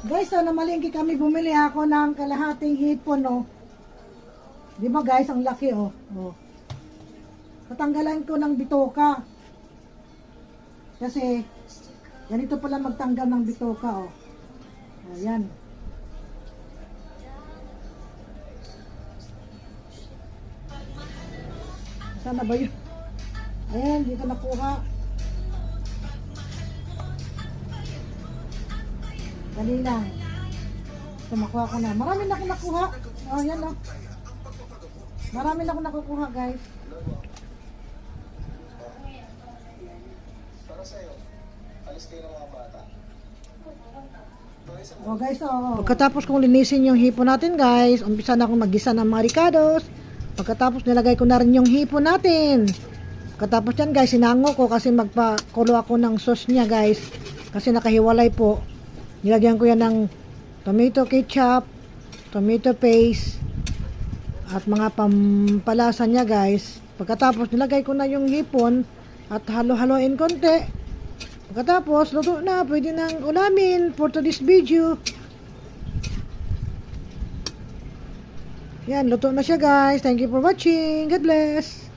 Guys, so namalingki kami, bumili ako ng kalahating hipon, oh. Di ba guys, ang laki, oh. oh. Tatanggalan ko ng bitoka. Kasi, ganito pala magtanggal ng bitoka, oh. Ayan. Sana ba yun? Ayan, dito nakuha. Dali lang. Ito, makuha ko na. Marami na ako nakuha. Oh, yan oh. Marami na ako nakukuha, guys. Para sa'yo, alis kayo ng mga bata. Oh, guys, oh. Pagkatapos kong linisin yung hipon natin, guys, umpisa na akong magisa ng mga ricados. Pagkatapos nilagay ko na rin yung hipon natin. Pagkatapos yan, guys, sinango ko kasi magpakulo ako ng sauce niya, guys. Kasi nakahiwalay po. Nilagyan ko yan ng tomato ketchup, tomato paste, at mga pampalasa niya, guys. Pagkatapos nilagay ko na yung hipon at halo-haloin konti. Pagkatapos, luto na. Pwede nang ulamin for today's video. Yan, luto na siya guys. Thank you for watching. God bless.